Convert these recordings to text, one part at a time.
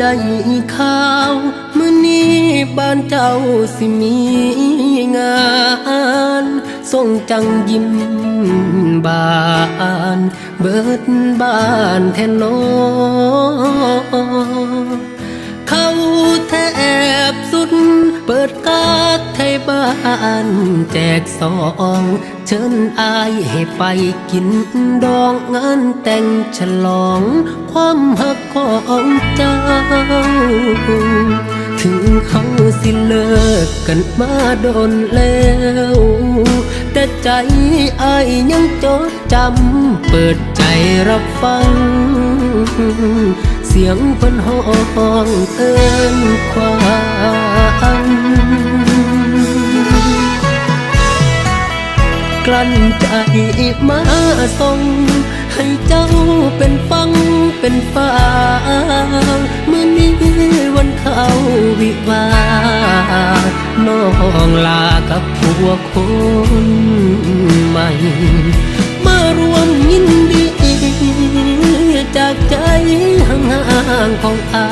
ได้ข่าวมื้อนี้บ้านเจ้าสิมีงานส่งจังยิ้มบานเบิดบ้านแทนนอเขาแทบสุดเปิดกาดไทยบ้านแจกซอง ชิญอายให้ไปกินดองงานแต่งฉลอง ความหักของเจ้า ถึงเขาสิเลิกกันมาโดนแล้ว แต่ใจอายยังจดจำ เปิดใจรับฟัง เสียงเพิ่นห้องเอิ้นความ ลั้นใจมาส่ง ให้เจ้าเป็นฟังเป็นฟ้าเมื่อนี้วันเขาวิวาน้องลากับผัวคนใหม่ มารวมยินดีจากใจห่างๆของอา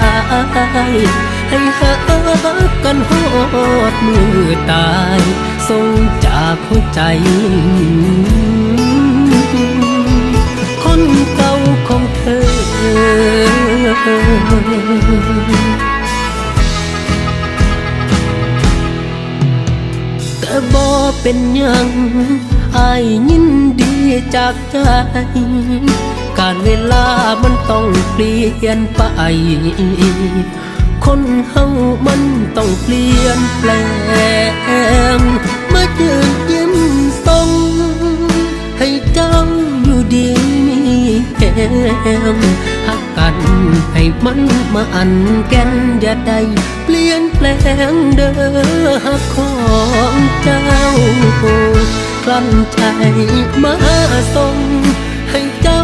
ยให้หากันหอดมือตายส่ง จากหัวใจ คนเก่าของเธอ แต่บ่เป็นยังอายยินดีจากใจ การเวลามันต้องเปลี่ยนไปคนเฮามันต้องเปลี่ยนแปลง มหักกันให้มันมาอันแก่นอย่าได้เปลี่ยนแปลงเด้อหักของเจ้ากลั้นใจมาส่งให้เจ้า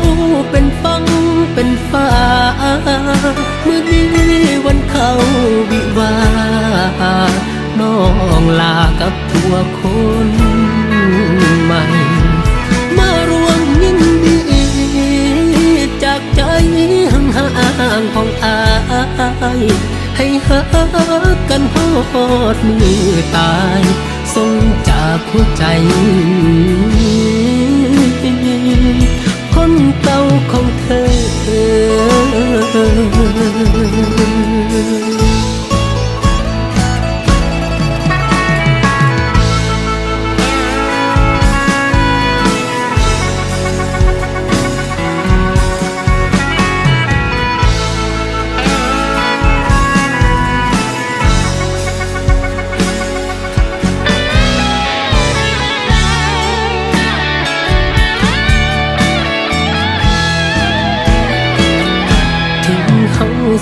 เป็นฟังเป็นฟ้าเมื่อนี้วันเขาวิวาน้องลากับผัวคน ของอายให้หากันหดมือตายส่งจากหัวใจ คนเก่าของเธอ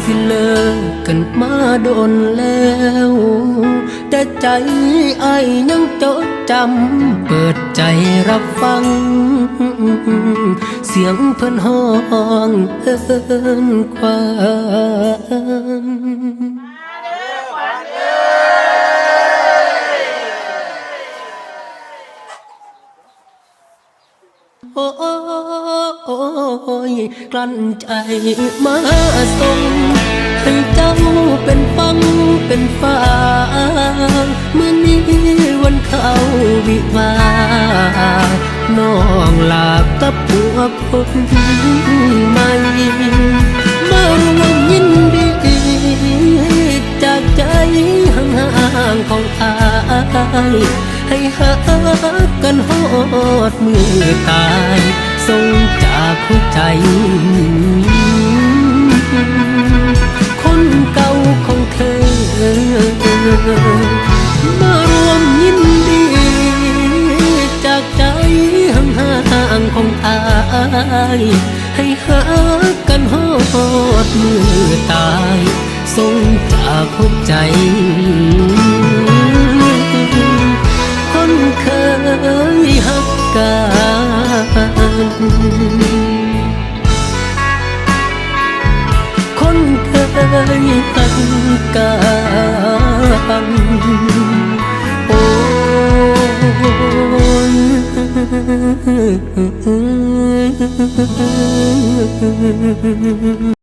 สิเลิกกันมาโดนแล้ว แต่ใจไอ้ยยังจดจำ เปิดใจรับฟัง เสียงเพิ่นห้องเอิ้นความ โอ้ยกลั้นใจมาส่งให้เจ้าเป็นฟังเป็นฟ้าเมื่อนี้วันเขาวิวาน้องลากับผัวคนใหม่มารวมยินดีจากใจห่างๆของอายให้หา ดมือตายส่งจากหัวใจ คนเก่าของเธอ มารวมยินดี จากใจห่างๆของอายให้หากันหอดมือตายส่งจากหัวใจคนเคย คนเคยหักกันโอ้ย